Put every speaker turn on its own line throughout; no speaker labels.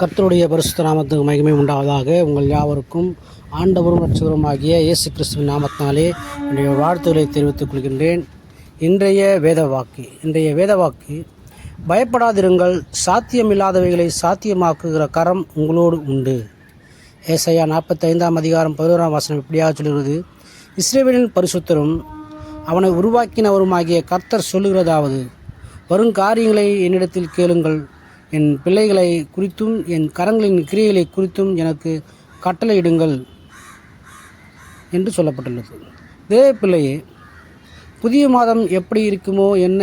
கர்த்தருடைய பரிசுத்த நாமத்துக்கு மகிமை உண்டாவதாக. உங்கள் யாவருக்கும் ஆண்டவரும் ரட்சகரும் ஆகிய இயேசு கிறிஸ்துவின் நாமத்தினாலே என்னுடைய வாழ்த்துக்களை தெரிவித்துக் கொள்கின்றேன். இன்றைய வேத வாக்கு இன்றைய வேத வாக்கு பயப்படாதிருங்கள் சாத்தியமில்லாதவைகளை சாத்தியமாக்குகிற கரம் உங்களோடு உண்டு. ஏசையா நாற்பத்தைந்தாம் அதிகாரம் பதினோராம் வசனம் இப்படியாக சொல்கிறது இஸ்ரேவேலின் பரிசுத்தரும் அவனை உருவாக்கினவருமாகிய கர்த்தர் சொல்லுகிறதாவது வரும் காரியங்களை என்னிடத்தில் கேளுங்கள் என் பிள்ளைகளை குறித்தும் என் கரங்களின் கிரியைகளை குறித்தும் எனக்கு கட்டளையிடுங்கள் என்று சொல்லப்பட்டுள்ளது. இதே பிள்ளையே புதிய மாதம் எப்படி இருக்குமோ என்ன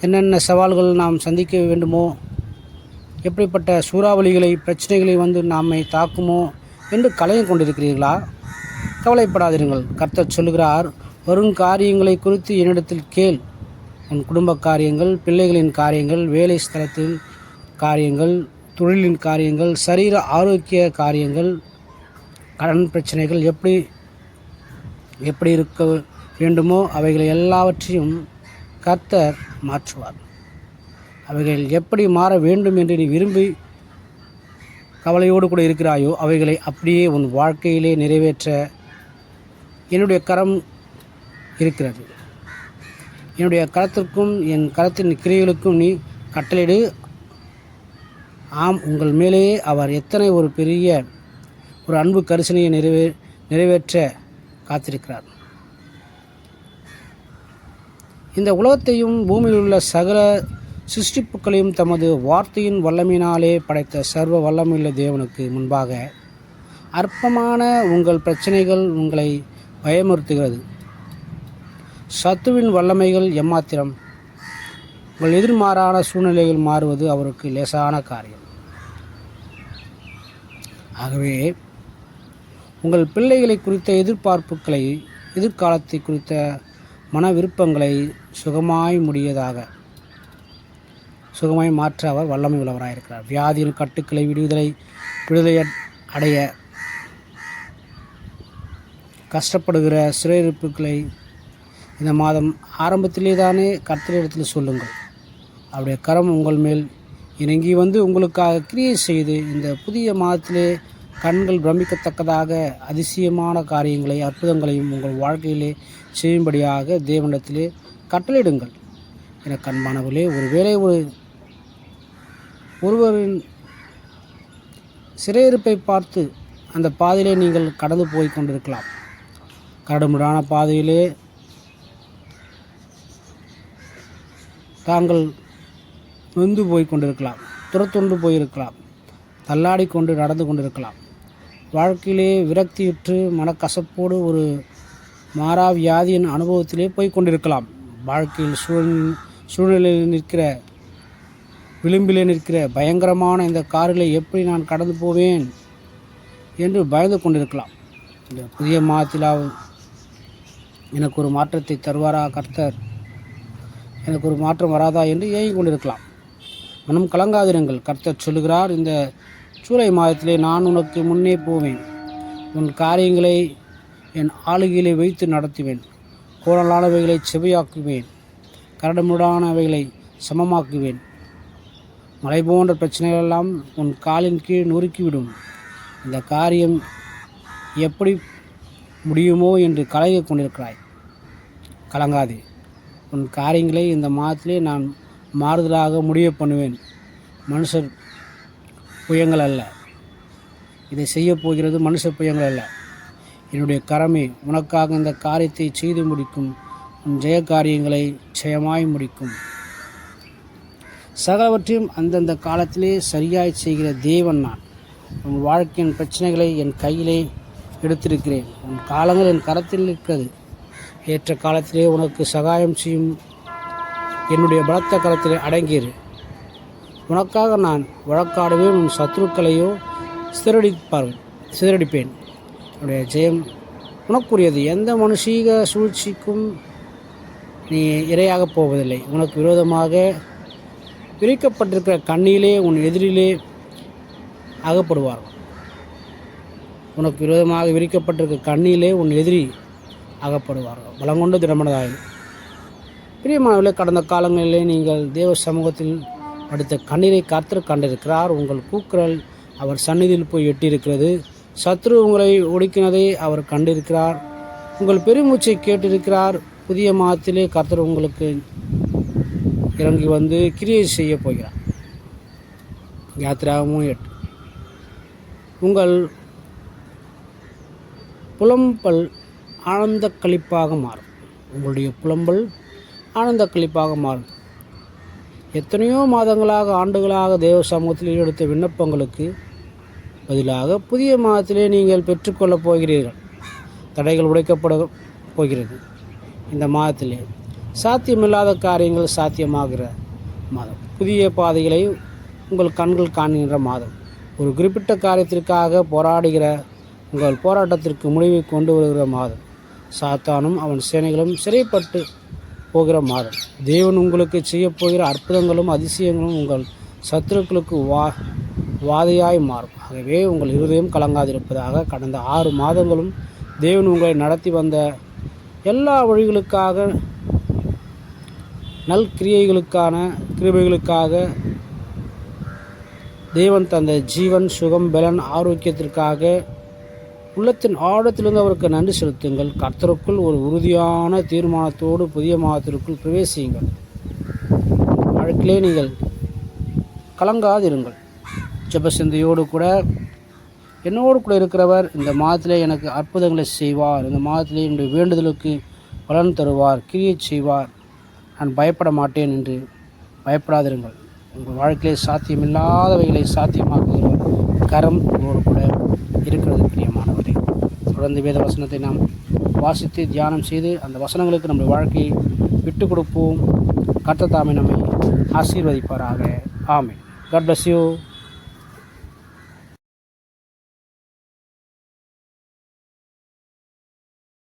என்னென்ன சவால்கள் நாம் சந்திக்க வேண்டுமோ எப்படிப்பட்ட சூறாவளிகளை பிரச்சனைகளை வந்து நம்மை தாக்குமோ என்று கலையம் கொண்டிருக்கிறீர்களா? கவலைப்படாதீர்கள் கர்த்தர் சொல்கிறார் வரும் காரியங்களை குறித்து என்னிடத்தில் கேள். உன் குடும்ப காரியங்கள் பிள்ளைகளின் காரியங்கள் வேலை ஸ்தலத்தில் காரியங்கள் தொழிலின் காரியங்கள் சரீர ஆரோக்கிய காரியங்கள் கடன் பிரச்சனைகள் எப்படி எப்படி இருக்க வேண்டுமோ அவைகளை எல்லாவற்றையும் கர்த்தர் மாற்றுவார். அவைகள் எப்படி மாற வேண்டும் என்று நீ விரும்பி கவலையோடு கூட இருக்கிறாயோ அவைகளை அப்படியே உன் வாழ்க்கையிலே நிறைவேற்ற என்னுடைய கரம் இருக்கிறது. என்னுடைய கரத்திற்கும் என் கரத்தின் கிரியைகளுக்கும் நீ கட்டளையிடு. ஆம் உங்கள் மேலேயே அவர் எத்தனை ஒரு பெரிய ஒரு அன்பு கரிசனையை நிறைவே நிறைவேற்ற காத்திருக்கிறார். இந்த உலகத்தையும் பூமியில் உள்ள சகல சிருஷ்டிப்புகளையும் தமது வார்த்தையின் வல்லமையினாலே படைத்த சர்வ வல்லமையுள்ள தேவனுக்கு முன்பாக அற்பமான உங்கள் பிரச்சனைகள் உங்களை பயமுறுத்துகிறது. சத்துவின் வல்லமைகள் எம்மாத்திரம்? உங்கள் எதிர்மாறான சூழ்நிலைகள் மாறுவது அவருக்கு லேசான காரியம். ஆகவே உங்கள் பிள்ளைகளை குறித்த எதிர்பார்ப்புகளை எதிர்காலத்தை குறித்த மன விருப்பங்களை சுகமாய் முடியதாக சுகமாய் மாற்ற அவர் வல்லமை உள்ளவராயிருக்கிறார் வியாதியின் கட்டுக்களை விடுதலை விடுதலை அடைய கஷ்டப்படுகிற சிறையிருப்புகளை இந்த மாதம் ஆரம்பத்திலே தானே கர்த்தரிடத்தில் சொல்லுங்கள். அவருடைய கரம் உங்கள் மேல் இறங்கி வந்து உங்களுக்காக கிரியை செய்து இந்த புதிய மாதத்திலே கண்கள் பிரமிக்கத்தக்கதாக அதிசயமான காரியங்களை அற்புதங்களையும் உங்கள் வாழ்க்கையிலே செய்யும்படியாக தேவனிடத்திலே கட்டளையிடுங்கள். என கண்மானவர்களே ஒருவேளை ஒரு ஒருவரின் சிறையிருப்பை பார்த்து அந்த பாதையிலே நீங்கள் கடந்து போய் கொண்டிருக்கலாம். கரடுமுடான பாதையிலே தாங்கள் நொந்து போய் கொண்டிருக்கலாம். துரத்துண்டு போயிருக்கலாம். தள்ளாடி கொண்டு நடந்து கொண்டிருக்கலாம். வாழ்க்கையிலே விரக்தியுற்று மனக்கசப்போடு ஒரு மாறா வியாதியின் அனுபவத்திலே போய் கொண்டிருக்கலாம். வாழ்க்கையில் சூழ் சூழ்நிலையில் நிற்கிற விளிம்பிலே நிற்கிற பயங்கரமான இந்த கார்களை எப்படி நான் கடந்து போவேன் என்று பயந்து கொண்டிருக்கலாம். இந்த புதிய மாத்திலா எனக்கு ஒரு மாற்றத்தை தருவாரா கர்த்தர்? எனக்கு ஒரு மாற்றம் வராதா என்று ஏங்கிக் கொண்டிருக்கலாம். மனம் கலங்காதிருங்கள். கர்த்தர் சொல்கிறார் இந்த ஜூலை மாதத்திலே நான் உனக்கு முன்னே போவேன். உன் காரியங்களை என் ஆளுகையிலே வைத்து நடத்துவேன். கோணலானவைகளை செவியாக்குவேன். கரடுமுடானவைகளை சமமாக்குவேன். மலை போன்ற பிரச்சனைகளெல்லாம் உன் காலின் கீழ் நொறுக்கிவிடும். இந்த காரியம் எப்படி முடியுமோ என்று கலங்கிக் கொண்டிருக்கிறாய். கலங்காதே. உன் காரியங்களை இந்த மாதத்திலே நான் மாறுதலாக முடிவு பண்ணுவேன். மனுஷர் புயங்கள் அல்ல. இதை செய்ய போகிறது மனுஷ புயங்கள் அல்ல. என்னுடைய கரமே உனக்காக இந்த காரியத்தை செய்து முடிக்கும். உன் ஜெய காரியங்களை ஜெயமாய் முடிக்கும். சகலவற்றையும் அந்தந்த காலத்திலே சரியாய் செய்கிற தேவன் நான். உன் வாழ்க்கையின் பிரச்சனைகளை என் கையிலே எடுத்திருக்கிறேன். உன் காலங்கள் என் கரத்தில் இருக்கிறது ஏற்ற காலத்திலே உனக்கு சகாயம் செய்யும் என்னுடைய பலத்த கரத்தில் அடங்கியிரு. உனக்காக நான் வழக்காடுவேன் உன் சத்துருக்களையோ சிதறடிப்பார்கள் சிதறடிப்பேன். என்னுடைய ஜெயம் உனக்குரியது. எந்த மனுஷீக சூழ்ச்சிக்கும் நீ இரையாகப் போவதில்லை. உனக்கு விரோதமாக பிரிக்கப்பட்டிருக்கிற கண்ணிலே உன் எதிரிலே அகப்படுவார். உனக்கு விரோதமாக விரிக்கப்பட்டிருக்க கண்ணிலே உன் எதிரி அகப்படுவார்கள் பலங்கொண்டு திடமனதாயும் பிரியமானவர்களே கடந்த காலங்களிலே நீங்கள் தேவ சமூகத்தில் அடுத்த கண்ணீரை கர்த்தர் கண்டிருக்கிறார். உங்கள் கூக்குரல் அவர் சந்நிதியில் போய் எட்டியிருக்கிறது. சத்ரு உங்களை ஒடுக்கினதை அவர் கண்டிருக்கிறார். உங்கள் பெருமூச்சை கேட்டிருக்கிறார். புதிய மாதத்திலே கர்த்தர் உங்களுக்கு இறங்கி வந்து கிரியை செய்ய போகிறார். யாத்திராவும் எட்டு. உங்கள் புலம்பல் ஆனந்த கழிப்பாக மாறும். உங்களுடைய புலம்பல் ஆனந்த கழிப்பாக மாறும். எத்தனையோ மாதங்களாக ஆண்டுகளாக தேவ சமூகத்தில் எடுத்த விண்ணப்பங்களுக்கு பதிலாக புதிய மாதத்திலே நீங்கள் பெற்றுக்கொள்ளப் போகிறீர்கள். தடைகள் உடைக்கப்பட போகிறது. இந்த மாதத்திலே சாத்தியமில்லாத காரியங்கள் சாத்தியமாகிற மாதம். புதிய பாதைகளை உங்கள் கண்கள் காண்கின்ற மாதம். ஒரு குறிப்பிட்ட காரியத்திற்காக போராடுகிற உங்கள் போராட்டத்திற்கு முடிவை கொண்டு வருகிற மாதம். சாத்தானும் அவன் சேனைகளும் சிறைப்பட்டு போகிற மாதம். தேவன் உங்களுக்கு செய்யப்போகிற அற்புதங்களும் அதிசயங்களும் உங்கள் சத்துருக்களுக்கு வா வாதையாய் மாறும். ஆகவே உங்கள் இருதயம் கலங்காதிருப்பதாக கடந்த ஆறு மாதங்களும் தேவன் உங்களை நடத்தி வந்த எல்லா வழிகளுக்காக நல்கிரியைகளுக்கான கிருபைகளுக்காக தேவன் தந்த ஜீவன் சுகம் பலன் ஆரோக்கியத்திற்காக உள்ளத்தின் ஆழத்திலிருந்து அவருக்கு நன்றி செலுத்துங்கள். கர்த்தருக்குள் ஒரு உறுதியான தீர்மானத்தோடு புதிய மாதத்திற்குள் பிரவேசியுங்கள். வாழ்க்கையிலே நீங்கள் கலங்காதிருங்கள். ஜெபசிந்தையோடு கூட என்னோடு கூட இருக்கிறவர் இந்த மாதத்திலே எனக்கு அற்புதங்களை செய்வார். இந்த மாதத்திலே என்னுடைய வேண்டுதலுக்கு பலன் தருவார் கிரியை செய்வார். நான் பயப்பட மாட்டேன் என்று பயப்படாதிருங்கள். உங்கள் வாழ்க்கையில் சாத்தியமில்லாதவைகளை சாத்தியமாக்குகிற கரம் உங்களோடு கூட இருக்கிறது பிரியமானவரே. தொடர்ந்து வேத வசனத்தை நாம் வாசித்து தியானம் செய்து அந்த வசனங்களுக்கு நம்முடைய வாழ்க்கையை விட்டு கொடுப்போம். கர்த்தர் நம்மை ஆசீர்வதிப்பாராக. ஆமை காட் பிளஸ் யூ